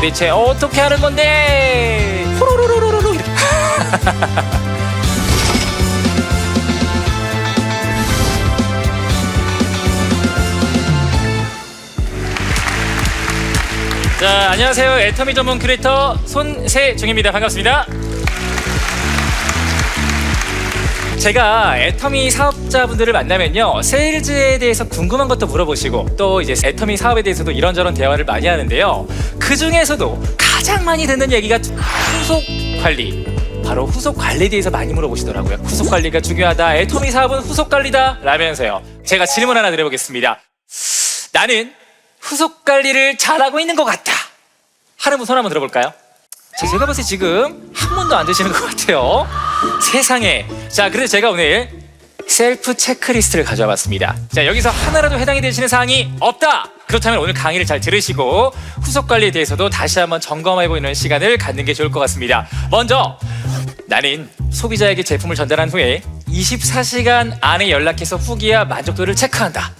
대체 어떻게 하는 건데? 호로로로로로 이렇게. 자, 안녕하세요. 애터미 전문 크리에이터 손세중입니다. 반갑습니다. 제가 애터미 사업자분들을 만나면요 세일즈에 대해서 궁금한 것도 물어보시고 또 이제 애터미 사업에 대해서도 이런저런 대화를 많이 하는데요. 그 중에서도 가장 많이 듣는 얘기가 후속 관리. 바로 후속 관리에 대해서 많이 물어보시더라고요. 후속 관리가 중요하다. 애터미 사업은 후속 관리다. 라면서요. 제가 질문 하나 드려보겠습니다. 나는 후속 관리를 잘하고 있는 것 같다. 하는 분 손 한번 들어볼까요? 자, 제가 봤을 때 지금 한 번도 안 되시는 것 같아요. 세상에. 자, 그래서 제가 오늘 셀프 체크리스트를 가져와 봤습니다. 자, 여기서 하나라도 해당이 되시는 사항이 없다! 그렇다면 오늘 강의를 잘 들으시고 후속 관리에 대해서도 다시 한번 점검해 보는 시간을 갖는 게 좋을 것 같습니다. 먼저, 나는 소비자에게 제품을 전달한 후에 24시간 안에 연락해서 후기와 만족도를 체크한다.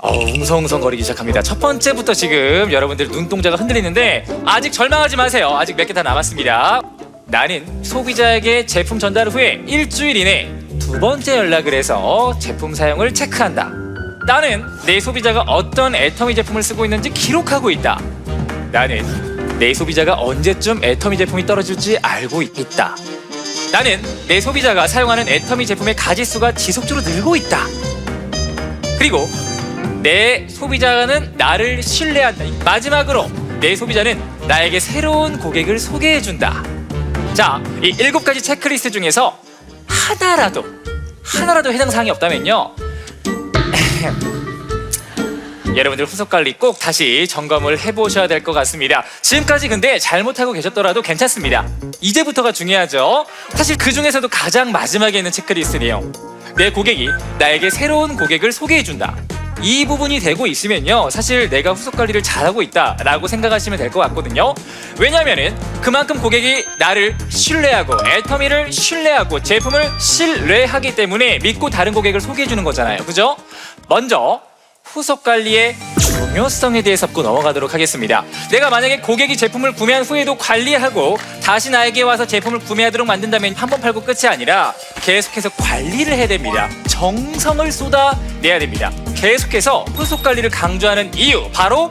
어, 웅성웅성거리기 시작합니다. 첫 번째부터 지금 여러분들 눈동자가 흔들리는데 아직 절망하지 마세요. 아직 몇 개 다 남았습니다. 나는 소비자에게 제품 전달 후에 일주일 이내 두 번째 연락을 해서 제품 사용을 체크한다. 나는 내 소비자가 어떤 애터미 제품을 쓰고 있는지 기록하고 있다. 나는 내 소비자가 언제쯤 애터미 제품이 떨어질지 알고 있다. 나는 내 소비자가 사용하는 애터미 제품의 가지수가 지속적으로 늘고 있다. 그리고 내 소비자는 나를 신뢰한다. 마지막으로 내 소비자는 나에게 새로운 고객을 소개해준다. 자, 이 일곱 가지 체크리스트 중에서 하나라도 하나라도 해당 사항이 없다면요. 여러분들 후속 관리 꼭 다시 점검을 해보셔야 될 것 같습니다. 지금까지 근데 잘못하고 계셨더라도 괜찮습니다. 이제부터가 중요하죠. 사실 그 중에서도 가장 마지막에 있는 체크리스트네요. 내 고객이 나에게 새로운 고객을 소개해준다. 이 부분이 되고 있으면요 사실 내가 후속 관리를 잘하고 있다라고 생각하시면 될 것 같거든요 왜냐하면은 그만큼 고객이 나를 신뢰하고 애터미를 신뢰하고 제품을 신뢰하기 때문에 믿고 다른 고객을 소개해 주는 거잖아요 그죠? 먼저 후속 관리의 중요성에 대해서 짚고 넘어가도록 하겠습니다. 내가 만약에 고객이 제품을 구매한 후에도 관리하고 다시 나에게 와서 제품을 구매하도록 만든다면 한 번 팔고 끝이 아니라 계속해서 관리를 해야 됩니다. 정성을 쏟아내야 됩니다. 계속해서 후속 관리를 강조하는 이유 바로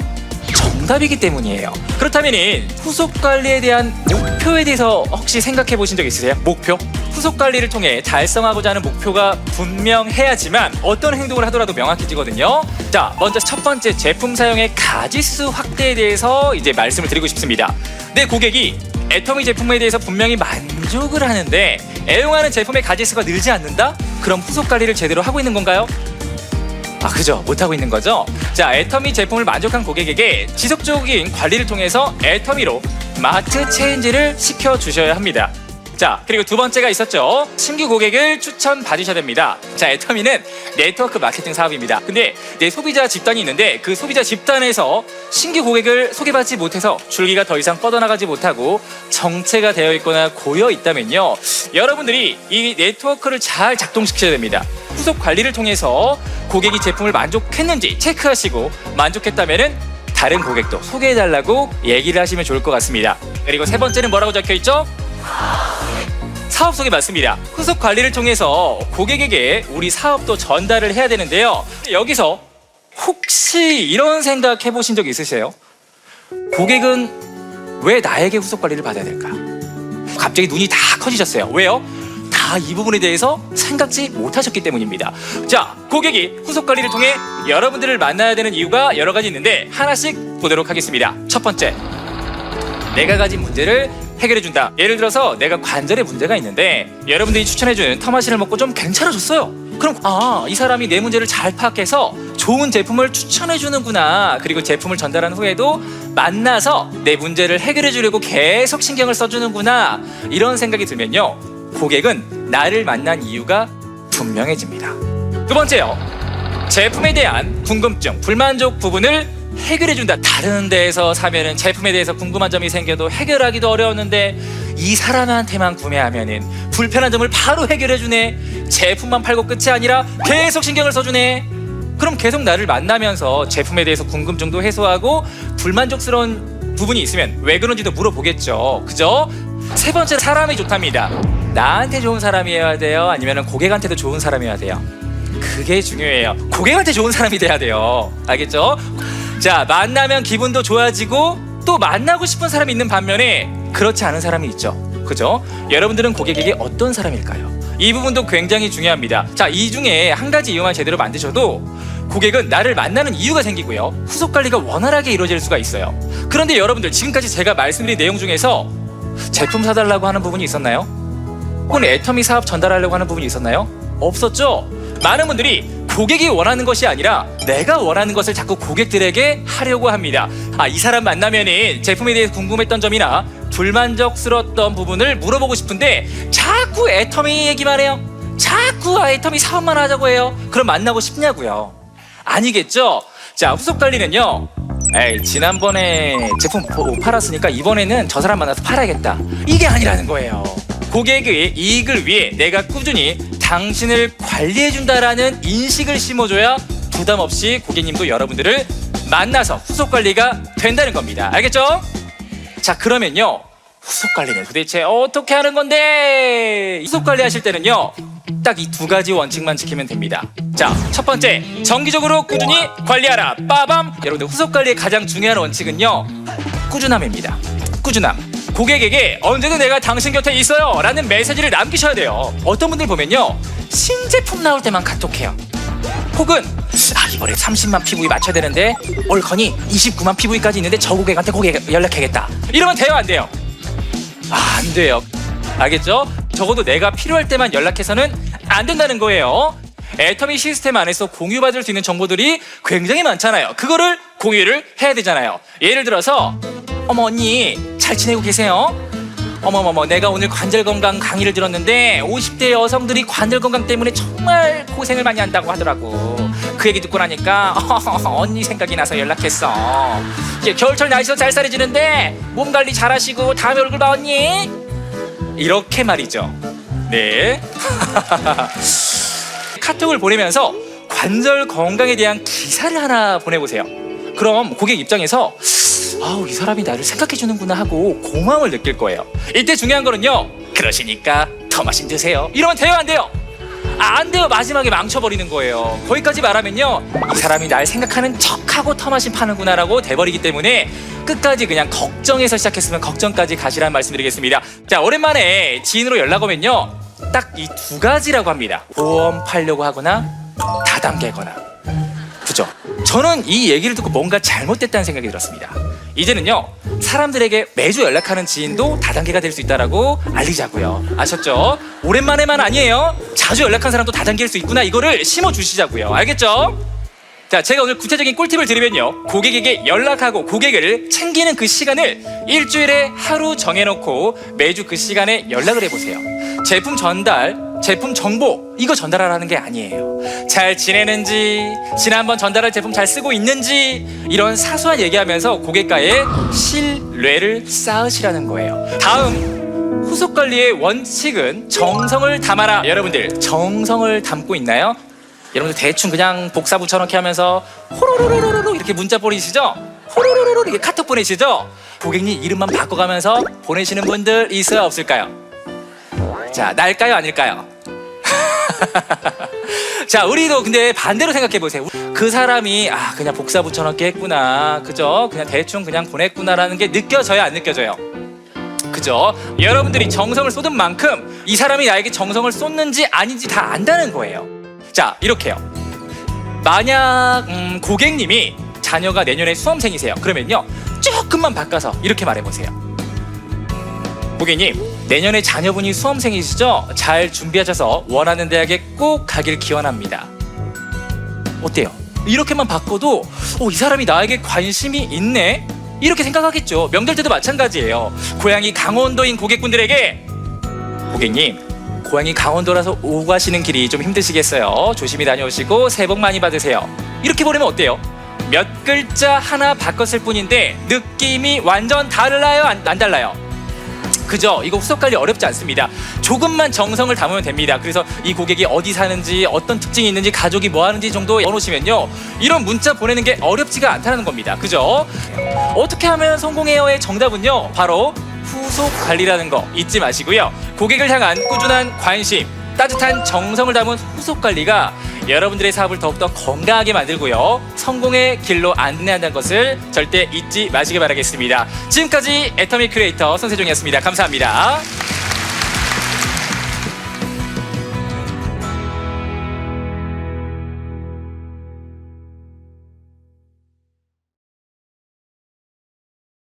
정답이기 때문이에요. 그렇다면 후속 관리에 대한 목표에 대해서 혹시 생각해 보신 적 있으세요? 목표? 후속 관리를 통해 달성하고자 하는 목표가 분명해야지만 어떤 행동을 하더라도 명확해지거든요. 자, 먼저 첫 번째 제품 사용의 가지수 확대에 대해서 이제 말씀을 드리고 싶습니다. 내 고객이 애터미 제품에 대해서 분명히 만족을 하는데 애용하는 제품의 가지수가 늘지 않는다? 그럼 후속 관리를 제대로 하고 있는 건가요? 아 그죠 못하고 있는 거죠 자 애터미 제품을 만족한 고객에게 지속적인 관리를 통해서 애터미로 마트 체인지를 시켜 주셔야 합니다 자 그리고 두 번째가 있었죠. 신규 고객을 추천 받으셔야 됩니다. 자 애터미는 네트워크 마케팅 사업입니다. 근데 내 소비자 집단이 있는데 그 소비자 집단에서 신규 고객을 소개받지 못해서 줄기가 더 이상 뻗어나가지 못하고 정체가 되어 있거나 고여 있다면요. 여러분들이 이 네트워크를 잘 작동시켜야 됩니다. 후속 관리를 통해서 고객이 제품을 만족했는지 체크하시고 만족했다면은 다른 고객도 소개해달라고 얘기를 하시면 좋을 것 같습니다. 그리고 세 번째는 뭐라고 적혀 있죠? 사업 소개 맞습니다. 후속 관리를 통해서 고객에게 우리 사업도 전달을 해야 되는데요. 여기서 혹시 이런 생각 해보신 적 있으세요? 고객은 왜 나에게 후속 관리를 받아야 될까? 갑자기 눈이 다 커지셨어요. 왜요? 다 이 부분에 대해서 생각지 못하셨기 때문입니다. 자, 고객이 후속 관리를 통해 여러분들을 만나야 되는 이유가 여러 가지 있는데 하나씩 보도록 하겠습니다. 첫 번째, 내가 가진 문제를 해결해 준다. 예를 들어서 내가 관절에 문제가 있는데 여러분들이 추천해준 터마신을 먹고 좀 괜찮아졌어요. 그럼 아, 이 사람이 내 문제를 잘 파악해서 좋은 제품을 추천해 주는구나. 그리고 제품을 전달한 후에도 만나서 내 문제를 해결해 주려고 계속 신경을 써주는구나. 이런 생각이 들면요. 고객은 나를 만난 이유가 분명해집니다. 두 번째요. 제품에 대한 궁금증, 불만족 부분을 해결해 준다. 다른 데에서 사면은 제품에 대해서 궁금한 점이 생겨도 해결하기도 어려웠는데 이 사람한테만 구매하면은 불편한 점을 바로 해결해 주네. 제품만 팔고 끝이 아니라 계속 신경을 써 주네. 그럼 계속 나를 만나면서 제품에 대해서 궁금증도 해소하고 불만족스러운 부분이 있으면 왜 그런지도 물어보겠죠. 그죠? 세 번째 사람이 좋답니다. 나한테 좋은 사람이어야 돼요? 아니면 고객한테도 좋은 사람이어야 돼요? 그게 중요해요. 고객한테 좋은 사람이 돼야 돼요. 알겠죠? 자, 만나면 기분도 좋아지고 또 만나고 싶은 사람이 있는 반면에 그렇지 않은 사람이 있죠. 그죠? 여러분들은 고객에게 어떤 사람일까요? 이 부분도 굉장히 중요합니다. 자, 이 중에 한 가지 이유만 제대로 만드셔도 고객은 나를 만나는 이유가 생기고요. 후속 관리가 원활하게 이루어질 수가 있어요. 그런데 여러분들 지금까지 제가 말씀드린 내용 중에서 제품 사달라고 하는 부분이 있었나요? 혹은 애터미 사업 전달하려고 하는 부분이 있었나요? 없었죠? 많은 분들이 고객이 원하는 것이 아니라 내가 원하는 것을 자꾸 고객들에게 하려고 합니다. 아, 이 사람 만나면은 제품에 대해 궁금했던 점이나 불만족스러웠던 부분을 물어보고 싶은데 자꾸 애터미 얘기만 해요. 자꾸 애터미 사업만 하자고 해요. 그럼 만나고 싶냐고요. 아니겠죠? 자, 후속 관리는요. 에이, 지난번에 제품 못 팔았으니까 이번에는 저 사람 만나서 팔아야겠다. 이게 아니라는 거예요. 고객의 이익을 위해 내가 꾸준히 당신을 관리해준다라는 인식을 심어줘야 부담 없이 고객님도 여러분들을 만나서 후속 관리가 된다는 겁니다. 알겠죠? 자, 그러면요. 후속 관리는 도대체 어떻게 하는 건데? 후속 관리 하실 때는요. 딱 이 두 가지 원칙만 지키면 됩니다. 자, 첫 번째, 정기적으로 꾸준히 관리하라. 빠밤! 여러분들 후속 관리의 가장 중요한 원칙은요. 꾸준함입니다. 꾸준함. 고객에게 언제든 내가 당신 곁에 있어요. 라는 메시지를 남기셔야 돼요. 어떤 분들 보면요. 신제품 나올 때만 카톡해요. 혹은 아 이번에 30만 PV 맞춰야 되는데 올커니 29만 PV까지 있는데 저 고객한테 고객 연락해야겠다. 이러면 돼요 안 돼요? 아, 안 돼요. 알겠죠? 적어도 내가 필요할 때만 연락해서는 안 된다는 거예요. 애터미 시스템 안에서 공유받을 수 있는 정보들이 굉장히 많잖아요. 그거를 공유를 해야 되잖아요. 예를 들어서 어머 언니 잘 지내고 계세요? 어머머머 내가 오늘 관절 건강 강의를 들었는데 50대 여성들이 관절 건강 때문에 정말 고생을 많이 한다고 하더라고. 그 얘기 듣고 나니까 언니 생각이 나서 연락했어. 이제 겨울철 날씨도 쌀쌀해지는데 몸 관리 잘하시고 다음에 얼굴 봐 언니. 이렇게 말이죠. 네. 카톡을 보내면서 관절 건강에 대한 기사를 하나 보내보세요. 그럼 고객 입장에서 아우 이 사람이 나를 생각해 주는구나 하고 고마움을 느낄 거예요. 이때 중요한 거는요. 그러시니까 더 마신 드세요. 이러면 돼요 안 돼요? 아, 안 돼요. 마지막에 망쳐버리는 거예요. 거기까지 말하면요. 이 사람이 날 생각하는 척하고 터 마신 파는구나라고 돼버리기 때문에 끝까지 그냥 걱정해서 시작했으면 걱정까지 가시라는 말씀드리겠습니다. 자, 오랜만에 지인으로 연락 오면요. 딱 이 두 가지라고 합니다. 보험 팔려고 하거나 다단계거나. 그죠? 저는 이 얘기를 듣고 뭔가 잘못됐다는 생각이 들었습니다. 이제는요 사람들에게 매주 연락하는 지인도 다단계가 될 수 있다라고 알리자고요. 아셨죠? 오랜만에만 아니에요. 자주 연락한 사람도 다단계일 수 있구나 이거를 심어 주시자고요. 알겠죠? 자, 제가 오늘 구체적인 꿀팁을 드리면요. 고객에게 연락하고 고객을 챙기는 그 시간을 일주일에 하루 정해놓고 매주 그 시간에 연락을 해보세요. 제품 전달, 제품 정보, 이거 전달하라는 게 아니에요. 잘 지내는지, 지난번 전달할 제품 잘 쓰고 있는지, 이런 사소한 얘기하면서 고객과의 신뢰를 쌓으시라는 거예요. 다음, 후속 관리의 원칙은 정성을 담아라. 여러분들, 정성을 담고 있나요? 여러분들 대충 그냥 복사 붙여넣기 하면서 호로로로로로 이렇게 문자 보내시죠? 호로로로로 이렇게 카톡 보내시죠? 고객님 이름만 바꿔가면서 보내시는 분들 있어요 없을까요? 자 날까요 아닐까요? 자 우리도 근데 반대로 생각해 보세요 그 사람이 아 그냥 복사 붙여넣기 했구나 그죠? 그냥 대충 그냥 보냈구나라는 게 느껴져요 안 느껴져요? 그죠? 여러분들이 정성을 쏟은 만큼 이 사람이 나에게 정성을 쏟는지 아닌지 다 안다는 거예요 자 이렇게요. 만약 음, 고객님이 자녀가 내년에 수험생이세요. 그러면요 조금만 바꿔서 이렇게 말해 보세요. 고객님 내년에 자녀분이 수험생이시죠? 잘 준비하셔서 원하는 대학에 꼭 가길 기원합니다. 어때요? 이렇게만 바꿔도 오, 이 사람이 나에게 관심이 있네? 이렇게 생각하겠죠. 명절 때도 마찬가지예요. 고향이 강원도인 고객분들에게 고객님 고향이 강원도라서 오고 가시는 길이 좀 힘드시겠어요. 조심히 다녀오시고 새해 복 많이 받으세요. 이렇게 보내면 어때요? 몇 글자 하나 바꿨을 뿐인데 느낌이 완전 달라요? 안, 안 달라요? 그죠? 이거 후속 관리 어렵지 않습니다. 조금만 정성을 담으면 됩니다. 그래서 이 고객이 어디 사는지, 어떤 특징이 있는지, 가족이 뭐 하는지 정도 넣어놓으시면요. 이런 문자 보내는 게 어렵지가 않다는 겁니다. 그죠? 어떻게 하면 성공해요의 정답은요. 바로 후속 관리라는 거 잊지 마시고요. 고객을 향한 꾸준한 관심, 따뜻한 정성을 담은 후속 관리가 여러분들의 사업을 더욱더 건강하게 만들고요. 성공의 길로 안내한다는 것을 절대 잊지 마시기 바라겠습니다. 지금까지 애터미 크리에이터 손세종이었습니다. 감사합니다.